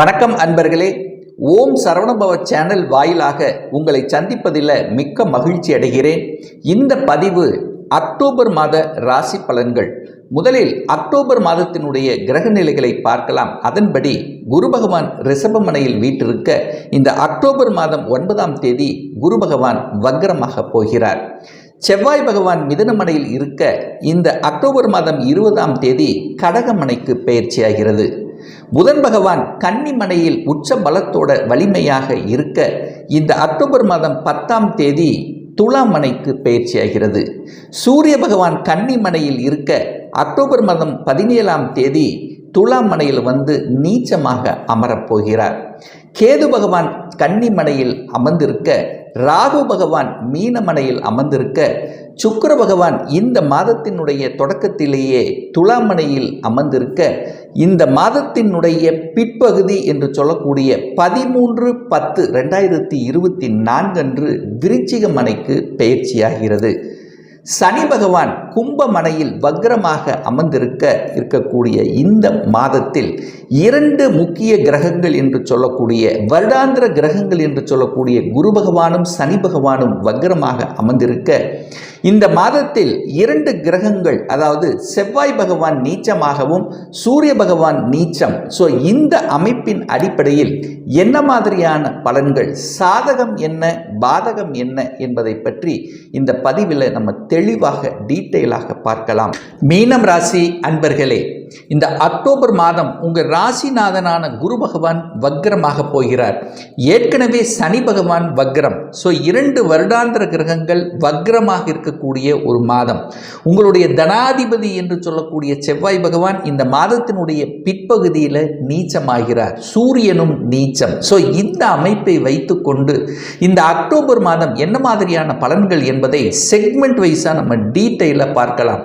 வணக்கம் அன்பர்களே. ஓம் சரவணபவ சேனல் வாயிலாக உங்களை சந்திப்பதில் மிக்க மகிழ்ச்சி அடைகிறேன். இந்த பதிவு அக்டோபர் மாத ராசி பலன்கள். முதலில் அக்டோபர் மாதத்தினுடைய கிரக நிலைகளை பார்க்கலாம். அதன்படி குரு பகவான் ரிஷபமனையில் வீட்டிருக்க இந்த அக்டோபர் மாதம் ஒன்பதாம் தேதி குரு பகவான் வக்ரமாக போகிறார். செவ்வாய் பகவான் மிதனமனையில் இருக்க இந்த அக்டோபர் மாதம் இருபதாம் தேதி கடகமனைக்கு பயிற்சியாகிறது. புதன் பகவான் கன்னிமனையில் உச்ச பலத்தோட வலிமையாக இருக்க இந்த அக்டோபர் மாதம் பத்தாம் தேதி துலாமனைக்கு பயிற்சியாகிறது. சூரிய பகவான் கன்னிமனையில் இருக்க அக்டோபர் மாதம் பதினேழாம் தேதி துலாமனையில் வந்து நீச்சமாக அமரப்போகிறார் கேது பகவான் கன்னிமனையில் அமர்ந்திருக்க ராகு பகவான் மீனமனையில் அமர்ந்திருக்க சுக்கர பகவான் இந்த மாதத்தினுடைய தொடக்கத்திலேயே துலாமனையில் அமர்ந்திருக்க இந்த மாதத்தினுடைய பிற்பகுதி என்று சொல்லக்கூடிய பதிமூன்று பத்து ரெண்டாயிரத்தி இருபத்தி நான்கு அன்று விருச்சிக மனைக்கு பயிற்சியாகிறது. சனி பகவான் கும்பமனையில் வக்ரமாக அமர்ந்திருக்க இருக்கக்கூடிய இந்த மாதத்தில் இரண்டு முக்கிய கிரகங்கள் என்று சொல்லக்கூடிய வருடாந்திர கிரகங்கள் என்று சொல்லக்கூடிய குரு பகவானும் சனி பகவானும் வக்ரமாக அமர்ந்திருக்க இந்த மாதத்தில் இரண்டு கிரகங்கள் அதாவது செவ்வாய் பகவான் நீச்சமாகவும் சூரிய பகவான் நீச்சம். ஸோ இந்த அமைப்பின் அடிப்படையில் என்ன மாதிரியான பலன்கள் சாதகம் என்ன பாதகம் என்ன என்பதை பற்றி இந்த பதிவில் நம்ம தெளிவாக டீட்டெயிலாக பார்க்கலாம். மீனம் ராசி அன்பர்களே இந்த அக்டோபர் மாதம் உங்கள் ராசிநாதனான குரு பகவான் வக்ரமாக போகிறார். ஏற்கனவே சனி பகவான் வக்ரம். ஸோ இரண்டு வருடாந்திர கிரகங்கள் வக்ரமாக இருக்கக்கூடிய ஒரு மாதம். உங்களுடைய தனாதிபதி என்று சொல்லக்கூடிய செவ்வாய் பகவான் இந்த மாதத்தினுடைய பிற்பகுதியில் நீச்சமாகிறார். சூரியனும் நீச்சம். ஸோ இந்த அமைப்பை வைத்துக்கொண்டு இந்த அக்டோபர் மாதம் என்ன மாதிரியான பலன்கள் என்பதை செக்மெண்ட் வைஸ் வைஸாக நம்ம டீட்டெயிலாக பார்க்கலாம்.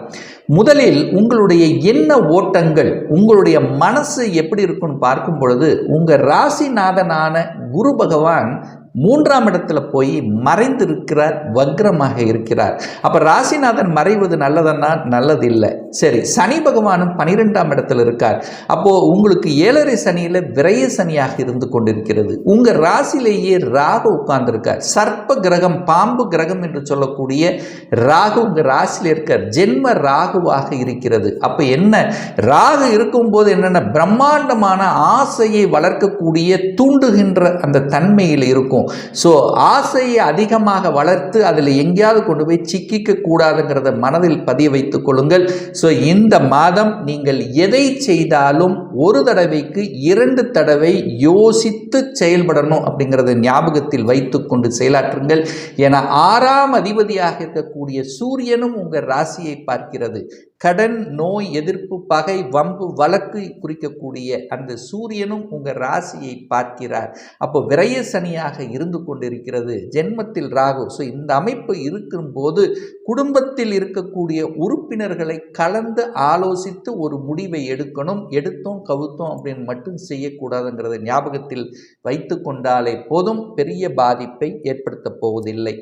முதலில் உங்களுடைய என்ன ஓட்டங்கள் உங்களுடைய மனசு எப்படி இருக்குன்னு பார்க்கும் பொழுது உங்கள் ராசிநாதனான குரு பகவான் மூன்றாம் இடத்துல போய் மறைந்திருக்கிறார் வக்ரமாக இருக்கிறார். அப்போ ராசிநாதன் மறைவது நல்லதன்னா? நல்லது இல்லை சரி சனி பகவானும் பனிரெண்டாம் இடத்துல இருக்கார். அப்போது உங்களுக்கு ஏழரை சனியில் விரைய சனியாக இருந்து கொண்டிருக்கிறது. உங்கள் ராசிலேயே ராகு உட்கார்ந்துருக்கார். சர்ப்ப கிரகம் பாம்பு கிரகம் என்று சொல்லக்கூடிய ராகு உங்கள் ராசியில் இருக்கார். ஜென்ம ராகுவாக இருக்கிறது. அப்போ என்ன? ராகு இருக்கும்போது என்னென்ன? பிரம்மாண்டமான ஆசையை வளர்க்கக்கூடிய தூண்டுகின்ற அந்த தன்மையில் இருக்கும். ஸோ ஆசையை அதிகமாக வளர்த்து அதில் எங்கேயாவது கொண்டு போய் சிக்கிக்க கூடாதுங்கிறத மனதில் பதிய வைத்துக் கொள்ளுங்கள். ஸோ இந்த மாதம் நீங்கள் எதை செய்தாலும் ஒரு தடவைக்கு இரண்டு தடவை யோசித்து செயல்படணும் அப்படிங்கிறத ஞாபகத்தில் வைத்துக்கொண்டு செயலாற்றுங்கள். என ஆறாம் அதிபதியாக இருக்கக்கூடிய சூரியனும் உங்கள் ராசியை பார்க்கிறது. கடன் நோய் எதிர்ப்பு பகை வம்பு வழக்கு குறிக்கக்கூடிய அந்த சூரியனும் உங்கள் ராசியை பார்க்கிறார். அப்போ விரய சனியாக இருந்து கொண்டிருக்கிறது. ஜென்மத்தில் ராகு. ஸோ இந்த அமைப்பு இருக்கும்போது குடும்பத்தில் இருக்கக்கூடிய உறுப்பினர்களை கலந்து ஆலோசித்து ஒரு முடிவை எடுக்கணும். எடுத்தோம் கவுத்தோம் அப்படின்னு மட்டும் செய்யக்கூடாதுங்கிறத ஞாபகத்தில் வைத்து கொண்டாலே போதும். பெரிய பாதிப்பை ஏற்படுத்தப் போவதில்லை.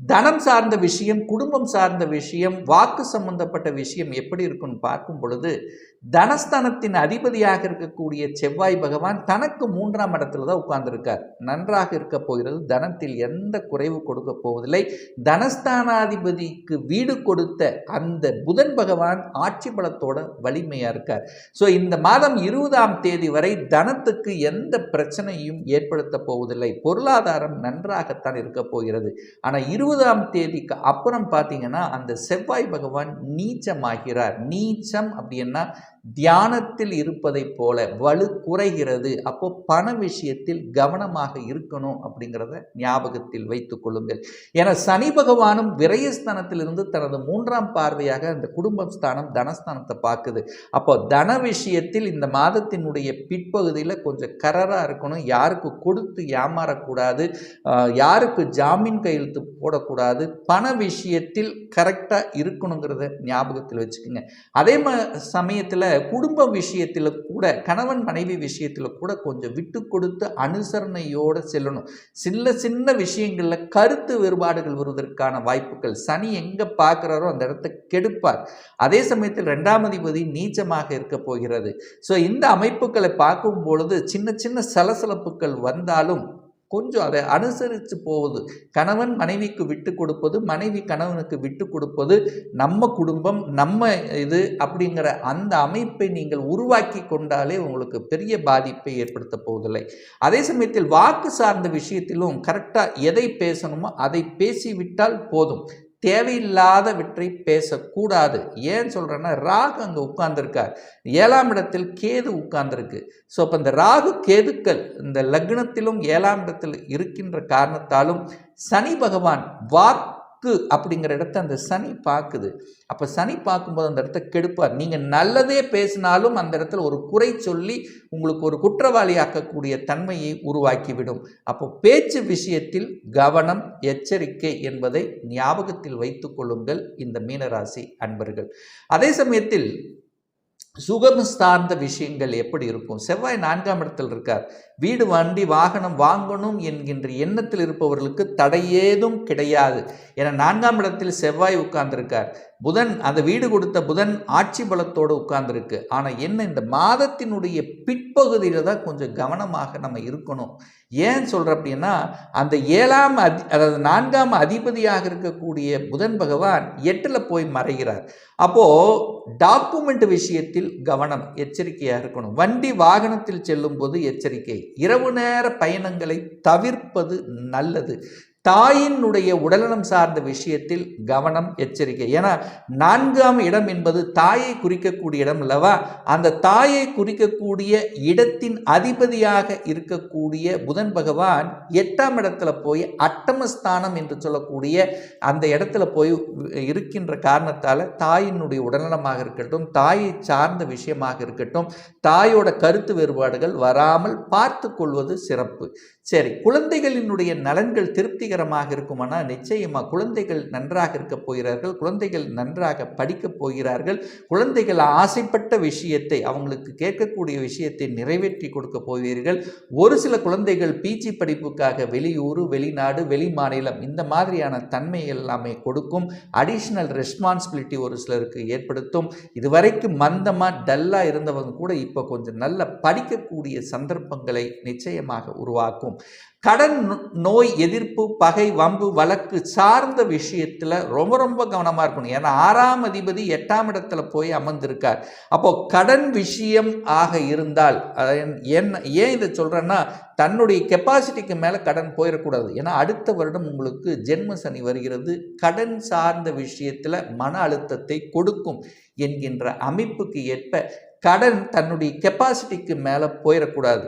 தனம் சார்ந்த விஷயம் குடும்பம் சார்ந்த விஷயம் வாக்கு சம்பந்தப்பட்ட விஷயம் எப்படி இருக்குன்னு பார்க்கும் பொழுது தனஸ்தானத்தின் அதிபதியாக இருக்கக்கூடிய செவ்வாய் பகவான் தனக்கு மூன்றாம் இடத்துல தான் உட்கார்ந்துருக்கார். நன்றாக இருக்க போகிறது. தனத்தில் எந்த குறைவு கொடுக்க போவதில்லை. தனஸ்தானாதிபதிக்கு வீடு கொடுத்த அந்த புதன் பகவான் ஆட்சி பலத்தோட வலிமையாக இருக்கார். ஸோ இந்த மாதம் இருபதாம் தேதி வரை தனத்துக்கு எந்த பிரச்சனையும் ஏற்படுத்த போவதில்லை. பொருளாதாரம் நன்றாகத்தான் இருக்க போகிறது. ஆனால் இருபதாம் தேதிக்கு அப்புறம் பார்த்தீங்கன்னா அந்த செவ்வாய் பகவான் நீச்சமாகிறார். நீச்சம் அப்படின்னா தியானத்தில் இருப்பதைப் போல வலு குறைகிறது. அப்போ பண விஷயத்தில் கவனமாக இருக்கணும் அப்படிங்கிறத ஞாபகத்தில் வைத்துக் கொள்ளுங்கள். ஏன்னா சனி பகவானும் விரயஸ்தானத்திலிருந்து தனது மூன்றாம் பார்வையாக அந்த குடும்பஸ்தானம் தனஸ்தானத்தை பார்க்குது. அப்போ தன விஷயத்தில் இந்த மாதத்தினுடைய பிற்பகுதியில் கொஞ்சம் கரராக இருக்கணும். யாருக்கு கொடுத்து ஏமாறக்கூடாது. யாருக்கு ஜாமீன் கையெழுத்து போடக்கூடாது. பண விஷயத்தில் கரெக்டாக இருக்கணுங்கிறத ஞாபகத்தில் வச்சுக்கோங்க. அதே ம சமயத்தில் குடும்ப விஷயத்தில் கூட கணவன் மனைவி விஷயத்தில் கூட கொஞ்சம் விட்டு கொடுத்து அனுசரணையோடு செல்லணும். சின்ன சின்ன விஷயங்களில் கருத்து வேறுபாடுகள் வருவதற்கான வாய்ப்புகள். சனி எங்கே பார்க்குறாரோ அந்த இடத்த கெடுப்பார். அதே சமயத்தில் ரெண்டாம் அதிபதி நீச்சமாக இருக்க போகிறது. ஸோ இந்த அமைப்புகளை பார்க்கும் பொழுது சின்ன சின்ன சலசலப்புகள் வந்தாலும் கொஞ்சம் அதை அனுசரித்து போவது. கணவன் மனைவிக்கு விட்டு கொடுப்பது மனைவி கணவனுக்கு விட்டு கொடுப்பது நம்ம குடும்பம் நம்ம இது அப்படிங்கிற அந்த அமைப்பை நீங்கள் உருவாக்கி கொண்டாலே உங்களுக்கு பெரிய பாதிப்பை ஏற்படுத்த போவதில்லை. அதே சமயத்தில் வாக்கு சார்ந்த விஷயத்திலும் கரெக்டாக எதை பேசணுமோ அதை பேசிவிட்டால் போதும். தேவையில்லாதவற்றை பேசக்கூடாது. ஏன் சொல்கிறேன்னா ராகு அங்கே உட்கார்ந்துருக்கார். ஏழாம் இடத்தில் கேது உட்கார்ந்துருக்கு. ஸோ அப்போ இந்த ராகு கேதுக்கள் இந்த லக்னத்திலும் ஏழாம் இடத்தில் இருக்கின்ற காரணத்தாலும் சனி பகவான் வாக்கு அப்படிங்கிற இடத்த அந்த சனி பார்க்குது. அப்போ சனி பார்க்கும்போது அந்த இடத்த கெடுப்பார். நீங்கள் நல்லதே பேசினாலும் அந்த இடத்துல ஒரு குறை சொல்லி உங்களுக்கு ஒரு குற்றவாளியாக்கக்கூடிய தன்மையை உருவாக்கிவிடும். அப்போ பேச்சு விஷயத்தில் கவனம் எச்சரிக்கை என்பதை ஞாபகத்தில் வைத்து கொள்ளுங்கள் இந்த மீனராசி அன்பர்கள். அதே சமயத்தில் சுகம் சார்ந்த விஷயங்கள் எப்படி இருக்கும்? செவ்வாய் நான்காம் இடத்தில் இருக்கார். வீடு வண்டி வாகனம் வாங்கணும் என்கின்ற எண்ணத்தில் இருப்பவர்களுக்கு தடையேதும் கிடையாது. என நான்காம் இடத்தில் செவ்வாய் உட்கார்ந்திருக்கார். புதன் அந்த வீடு கொடுத்த புதன் ஆட்சி பலத்தோடு உட்கார்ந்துருக்கு. ஆனால் என்ன இந்த மாதத்தினுடைய பிற்பகுதியில் தான் கொஞ்சம் கவனமாக நம்ம இருக்கணும். ஏன் சொல்கிற அப்படின்னா அந்த ஏழாம் அதி அதாவது நான்காம் அதிபதியாக இருக்கக்கூடிய புதன் பகவான் எட்டில் போய் மறைகிறார். அப்போது டாக்குமெண்ட் விஷயத்தில் கவனம் எச்சரிக்கையாக இருக்கணும். வண்டி வாகனத்தில் செல்லும் போது எச்சரிக்கை. இரவு நேர பயணங்களை தவிர்ப்பது நல்லது. தாயினுடைய உடல்நலம் சார்ந்த விஷயத்தில் கவனம் எச்சரிக்கை. ஏன்னா நான்காம் இடம் என்பது தாயை குறிக்கக்கூடிய இடம் அல்லவா? அந்த தாயை குறிக்கக்கூடிய இடத்தின் அதிபதியாக இருக்கக்கூடிய புதன் பகவான் எட்டாம் இடத்துல போய் அட்டமஸ்தானம் என்று சொல்லக்கூடிய அந்த இடத்துல போய் இருக்கின்ற காரணத்தால் தாயினுடைய உடல்நலமாக இருக்கட்டும் தாயை சார்ந்த விஷயமாக இருக்கட்டும் தாயோட கருத்து வேறுபாடுகள் வராமல் பார்த்து கொள்வது சிறப்பு. சரி குழந்தைகளினுடைய நலன்கள் திருப்திகள் திருப்திகரமாக இருக்குமானா நிச்சயமாக குழந்தைகள் நன்றாக இருக்க போகிறார்கள் குழந்தைகள் நன்றாக படிக்கப் போகிறார்கள் குழந்தைகள் ஆசைப்பட்ட விஷயத்தை அவங்களுக்கு கேட்கக்கூடிய விஷயத்தை நிறைவேற்றி கொடுக்க போவீர்கள். ஒரு சில குழந்தைகள் பிஜி படிப்புக்காக வெளியூர் வெளிநாடு வெளி மாநிலம் இந்த மாதிரியான தன்மை எல்லாமே கொடுக்கும். அடிஷ்னல் ரெஸ்பான்சிபிலிட்டி ஒரு சிலருக்கு ஏற்படுத்தும். இதுவரைக்கும் மந்தமாக டல்லாக இருந்தவங்க கூட இப்போ கொஞ்சம் நல்ல படிக்கக்கூடிய சந்தர்ப்பங்களை நிச்சயமாக உருவாக்கும். கடன் நோய் எதிர்ப்பு பகை வம்பு வழக்கு சார்ந்த விஷயத்தில் ரொம்ப ரொம்ப கவனமாக இருக்கணும். ஏன்னா ஆறாம் அதிபதி எட்டாம் இடத்துல போய் அமர்ந்திருக்கார். அப்போ கடன் விஷயம் ஆக இருந்தால் என்ன ஏன் இதை சொல்கிறேன்னா தன்னுடைய கெப்பாசிட்டிக்கு மேலே கடன் போயிடக்கூடாது. ஏன்னா அடுத்த வருடம் உங்களுக்கு ஜென்ம சனி வருகிறது. கடன் சார்ந்த விஷயத்தில் மன அழுத்தத்தை கொடுக்கும் என்கின்ற அமைப்புக்கு ஏற்ப கடன் தன்னுடைய கெப்பாசிட்டிக்கு மேலே போயிடக்கூடாது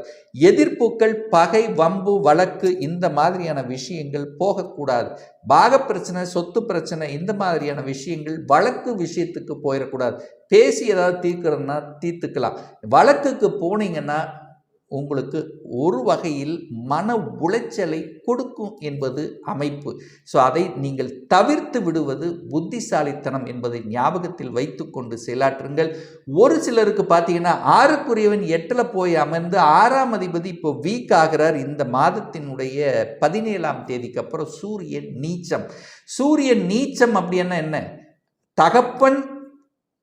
எதிர்ப்புகள் பகை வம்பு வழக்கு இந்த மாதிரியான விஷயங்கள் போகக்கூடாது. பாக பிரச்சனை சொத்து பிரச்சனை இந்த மாதிரியான விஷயங்கள் வழக்கு விஷயத்துக்கு போயிடக்கூடாது பேசி ஏதாவது தீர்க்கிறதுனா தீர்த்துக்கலாம். வழக்குக்கு போனீங்கன்னா உங்களுக்கு ஒரு வகையில் மன உளைச்சலை கொடுக்கும் என்பது அமைப்பு. ஸோ அதை நீங்கள் தவிர்த்து விடுவது புத்திசாலித்தனம் என்பதை ஞாபகத்தில் வைத்துக்கொண்டு செயலாற்றுங்கள். ஒரு சிலருக்கு பார்த்தீங்கன்னா ஆறுக்குரியவன் எட்டில் போய் அமர்ந்து ஆறாம் அதிபதி இப்போ வீக் ஆகிறார். இந்த மாதத்தினுடைய பதினேழாம் தேதிக்கு அப்புறம் சூரியன் நீச்சம். சூரியன் நீச்சம் அப்படின்னா என்ன? தகப்பன்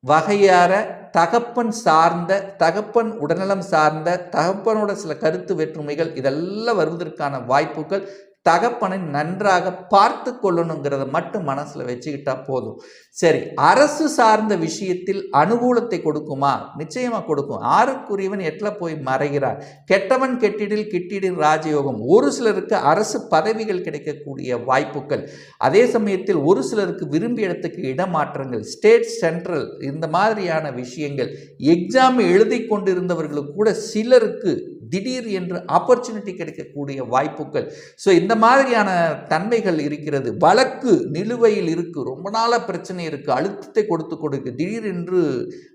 வகையார தகப்பன் சார்ந்த தகப்பன் உடல்நலம் சார்ந்த தகப்பனோட சில கருத்து வேற்றுமைகள் இதெல்லாம் வருவதற்கான வாய்ப்புகள் தகப்பனை நன்றாக பார்த்து கொள்ளணுங்கிறத மட்டும் மனசில் வச்சுக்கிட்டா போதும். சரி அரசு சார்ந்த விஷயத்தில் அனுகூலத்தை கொடுக்குமா? நிச்சயமாக கொடுக்கும். ஆறுக்குரியவன் எட்டில் போய் மறைகிறார். கெட்டவன் கெட்டிடில் கிட்டிடில் ராஜயோகம். ஒரு சிலருக்கு அரசு பதவிகள் கிடைக்கக்கூடிய வாய்ப்புகள். அதே சமயத்தில் ஒரு சிலருக்கு விரும்பிய இடத்துக்கு இடமாற்றங்கள். ஸ்டேட் சென்ட்ரல் இந்த மாதிரியான விஷயங்கள். எக்ஸாம் எழுதி கொண்டிருந்தவர்களுக்கு கூட சிலருக்கு திடீர் என்று ஆப்பர்ச்சுனிட்டி கிடைக்கக்கூடிய வாய்ப்புகள். ஸோ இந்த மாதிரியான தன்மைகள் இருக்கிறது. வழக்கு நிலுவையில் இருக்கு. ரொம்ப நாளாக பிரச்சனை இருக்கு. அழுத்தத்தை கொடுத்து கொடுக்கு. திடீர் என்று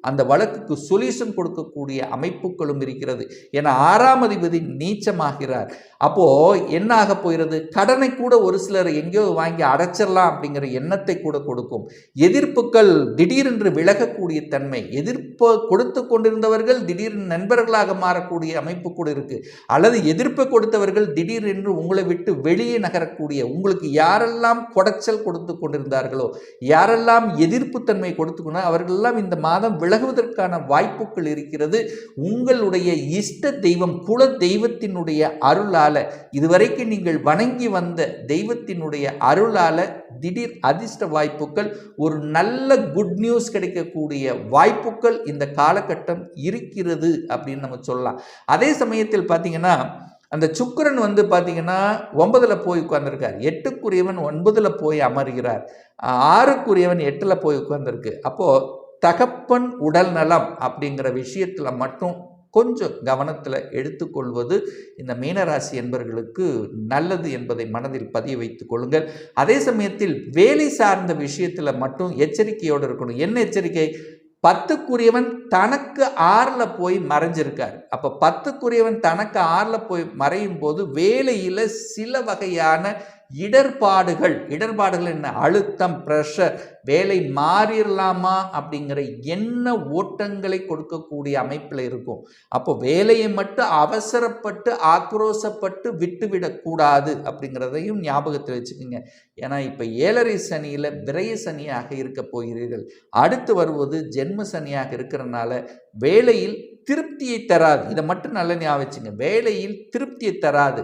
அந்த வழக்குக்கு சொல்யூஷன் கொடுக்கக்கூடிய அமைப்புகளும் இருக்கிறது. என ஆறாம் அதிபதி நீச்சமாகிறார். அப்போது என்ன ஆக போகிறது? கடனை கூட ஒரு சிலர் எங்கேயோ வாங்கி அடைச்சிடலாம் அப்படிங்கிற எண்ணத்தை கூட கொடுக்கும். எதிர்ப்புகள் திடீரென்று விலகக்கூடிய தன்மை எதிர்ப்பு கொடுத்து கொண்டிருந்தவர்கள் திடீர் நண்பர்களாக மாறக்கூடிய அமைப்பு கூட இருக்குது அல்லது எதிர்ப்பை கொடுத்தவர்கள் திடீரென்று உங்களை விட்டு வெளியே நகரக்கூடிய உங்களுக்கு யாரெல்லாம் குடைச்சல் கொடுத்து கொண்டிருந்தார்களோ யாரெல்லாம் எதிர்ப்பு தன்மை கொடுத்து அவர்களெல்லாம் இந்த மாதம் விலகுவதற்கான வாய்ப்புகள் இருக்கிறது. உங்களுடைய இஷ்ட தெய்வம் குல தெய்வத்தினுடைய அருளால இதுவரைக்கும் நீங்கள் வணங்கி வந்த தெய்வத்தினுடைய அருளால திடீர் அதிர்ஷ்ட வாய்ப்புகள் ஒரு நல்ல குட் நியூஸ் கிடைக்கக்கூடிய வாய்ப்புகள் இந்த காலகட்டம் இருக்கிறது அப்படின்னு நம்ம சொல்லலாம். அதே சமயத்தில் பார்த்தீங்கன்னா அந்த சுக்கரன் வந்து பார்த்தீங்கன்னா ஒன்பதில் போய் உட்கார்ந்துருக்கார். எட்டுக்குரியவன் ஒன்பதில் போய் அமர்கிறார். ஆறுக்குரியவன் எட்டில் போய் உட்கார்ந்துருக்கு. அப்போது தகப்பன் உடல் நலம் அப்படிங்கிற விஷயத்தில் மட்டும் கொஞ்சம் கவனத்தில் எடுத்துக்கொள்வது இந்த மீனராசி என்பவர்களுக்கு நல்லது என்பதை மனதில் பதிய வைத்துக் கொள்ளுங்கள். அதே சமயத்தில் வேலை சார்ந்த விஷயத்தில் மட்டும் எச்சரிக்கையோடு இருக்கணும். என்ன எச்சரிக்கை? பத்துக்குரியவன் தனக்கு ஆறில் போய் மறைஞ்சிருக்கார். அப்போ பத்துக்குரியவன் தனக்கு ஆறில் போய் மறையும் போது வேலையில் சில வகையான இடர்பாடுகள். இடர்பாடுகள் என்ன? அழுத்தம் ப்ரெஷர் வேலை மாறிடலாமா அப்படிங்கிற என்ன ஓட்டங்களை கொடுக்கக்கூடிய அமைப்பில் இருக்கும். அப்போ வேலையை மட்டும் அவசரப்பட்டு ஆக்ரோசப்பட்டு விட்டுவிடக்கூடாது அப்படிங்கிறதையும் ஞாபகத்தில் வச்சுக்கோங்க. ஏன்னா இப்போ ஏழரை சனியில் விரைய சனியாக இருக்க போகிறீர்கள். அடுத்து வருவது ஜென்ம சனியாக இருக்கிறனால வேலையில் திருப்தியை தராது. இதை மட்டும் நல்ல ஞாபகம் வேலையில் திருப்தியை தராது.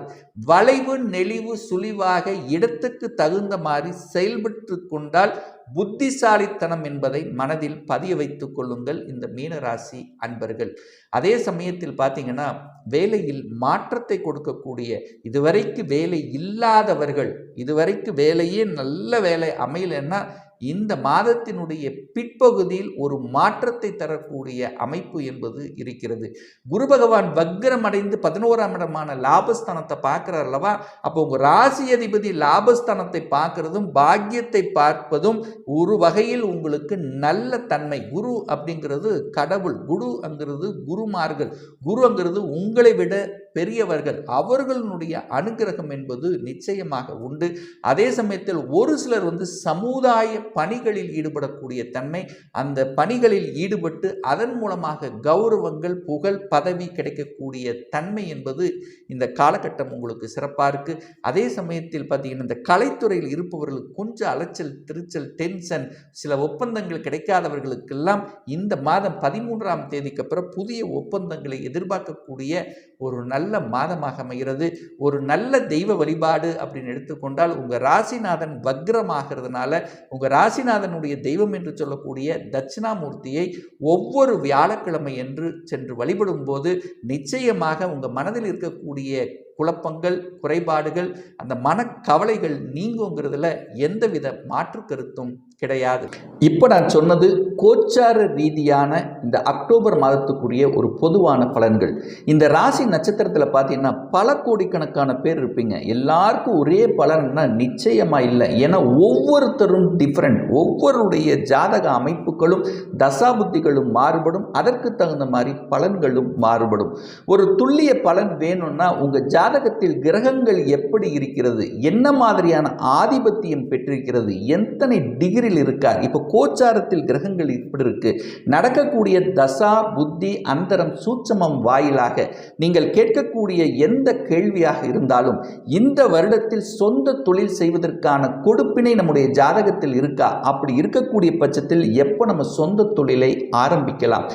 வளைவு நெளிவு சுழிவாக இடத்துக்கு தகுந்த மாதிரி செயல்பட்டு கொண்டால் புத்திசாலித்தனம் என்பதை மனதில் பதிய வைத்துக் கொள்ளுங்கள் இந்த மீனராசி அன்பர்கள். அதே சமயத்தில் பார்த்தீங்கன்னா வேலையில் மாற்றத்தை கொடுக்கக்கூடிய இதுவரைக்கு வேலை இல்லாதவர்கள் இதுவரைக்கு வேலையே நல்ல வேலை அமையலைன்னா இந்த மாதத்தினுடைய பிற்பகுதியில் ஒரு மாற்றத்தை தரக்கூடிய அமைப்பு என்பது இருக்கிறது. குரு பகவான் வக்ரம் அடைந்து பதினோராம் இடமான லாபஸ்தானத்தை பார்க்குறார் அல்லவா? அப்போ உங்கள் ராசி அதிபதி லாபஸ்தானத்தை பார்க்கறதும் பாக்கியத்தை பார்ப்பதும் ஒரு வகையில் உங்களுக்கு நல்ல தன்மை. குரு அப்படிங்கிறது கடவுள். குரு அங்கிறது குருமார்கள். குருங்கிறது உங்களை விட பெரியவர்கள் அவர்களுடைய அனுகிரகம் என்பது நிச்சயமாக உண்டு. அதே சமயத்தில் ஒரு சிலர் வந்து சமுதாய பணிகளில் ஈடுபடக்கூடிய தன்மை அந்த பணிகளில் ஈடுபட்டு அதன் மூலமாக கௌரவங்கள் புகழ் பதவி கிடைக்கக்கூடிய தன்மை என்பது இந்த காலகட்டம் உங்களுக்கு சிறப்பாக இருக்குது அதே சமயத்தில் பார்த்தீங்கன்னா இந்த கலைத்துறையில் இருப்பவர்களுக்கு கொஞ்சம் அலைச்சல் திருச்சல் டென்ஷன் சில ஒப்பந்தங்கள் கிடைக்காதவர்களுக்கெல்லாம் இந்த மாதம் பதிமூன்றாம் தேதிக்கு அப்புறம் புதிய ஒப்பந்தங்களை எதிர்பார்க்கக்கூடிய ஒரு நல்ல நல்ல மாதமாக அமைகிறது. ஒரு நல்ல தெய்வ வழிபாடு அப்படின்னு எடுத்துக்கொண்டால் உங்கள் ராசிநாதன் வக்ரமாகிறதுனால உங்கள் ராசிநாதனுடைய தெய்வம் என்று சொல்லக்கூடிய தட்சிணாமூர்த்தியை ஒவ்வொரு வியாழக்கிழமை என்று சென்று வழிபடும் போது நிச்சயமாக உங்கள் மனதில் இருக்கக்கூடிய குழப்பங்கள் குறைபாடுகள் அந்த மனக்கவலைகள் நீங்குங்கிறதுல எந்தவித மாற்று கருத்தும் கிடையாது. இப்போ நான் சொன்னது கோச்சார ரீதியான இந்த அக்டோபர் மாதத்துக்குரிய ஒரு பொதுவான பலன்கள். இந்த ராசி நட்சத்திரத்தில் பார்த்தீங்கன்னா பல கோடிக்கணக்கான பேர் இருப்பீங்க. எல்லாருக்கும் ஒரே பலன்னா நிச்சயமாக இல்லை. ஏன்னா ஒவ்வொருத்தரும் டிஃப்ரெண்ட் ஒவ்வொருடைய ஜாதக அமைப்புகளும் தசாபுத்திகளும் மாறுபடும். அதற்கு தகுந்த மாதிரி பலன்களும் மாறுபடும். ஒரு துல்லிய பலன் வேணும்னா உங்கள் ஜாதகத்தில் கிரகங்கள் எப்படி இருக்கிறது? என்ன மாதிரியான ஆதிபத்தியம் பெற்றிருக்கிறது? எத்தனை டிகிரி எதிரில் இருக்கார். இப்போ கோச்சாரத்தில் கிரகங்கள் இப்படி இருக்கு. நடக்கக்கூடிய தசா புத்தி அந்தரம் சூட்சமம் வாயிலாக நீங்கள் கேட்கக்கூடிய எந்த கேள்வியாக இருந்தாலும் இந்த வருடத்தில் சொந்த தொழில் செய்வதற்கான கொடுப்பினை நம்முடைய ஜாதகத்தில் இருக்கா? அப்படி இருக்கக்கூடிய பட்சத்தில் எப்போ நம்ம சொந்த தொழிலை ஆரம்பிக்கலாம்?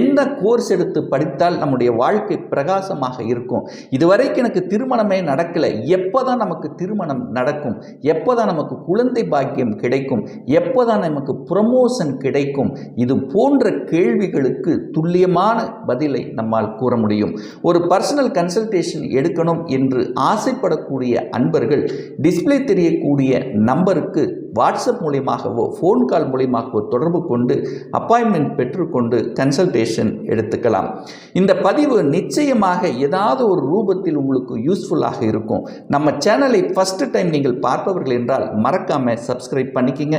என்ன கோர்ஸ் எடுத்து படித்தால் நம்முடைய வாழ்க்கை பிரகாசமாக இருக்கும்? இதுவரைக்கும் எனக்கு திருமணமே நடக்கலை. எப்போ தான் நமக்கு திருமணம் நடக்கும்? எப்போ தான் நமக்கு குழந்தை பாக்கியம் கிடைக்கும்? எப்போதான் நமக்கு ப்ரமோஷன் கிடைக்கும்? இது போன்ற கேள்விகளுக்கு துல்லியமான பதிலை நம்மால் கூற முடியும். ஒரு பர்சனல் கன்சல்டேஷன் எடுக்கணும் என்று ஆசைப்படக்கூடிய அன்பர்கள் டிஸ்ப்ளே தெரியக்கூடிய நம்பருக்கு வாட்ஸ்அப் மூலியமாகவோ ஃபோன் கால் மூலியமாகவோ தொடர்பு கொண்டு அப்பாயின்மெண்ட் பெற்றுக்கொண்டு கன்சல்டேஷன் எடுத்துக்கலாம். இந்த பதிவு நிச்சயமாக ஏதாவது ஒரு ரூபத்தில் உங்களுக்கு யூஸ்ஃபுல்லாக இருக்கும். நம்ம சேனலை ஃபஸ்ட்டு டைம் நீங்கள் பார்ப்பவர்கள் என்றால் மறக்காமல் சப்ஸ்கிரைப் பண்ணிக்கிங்க.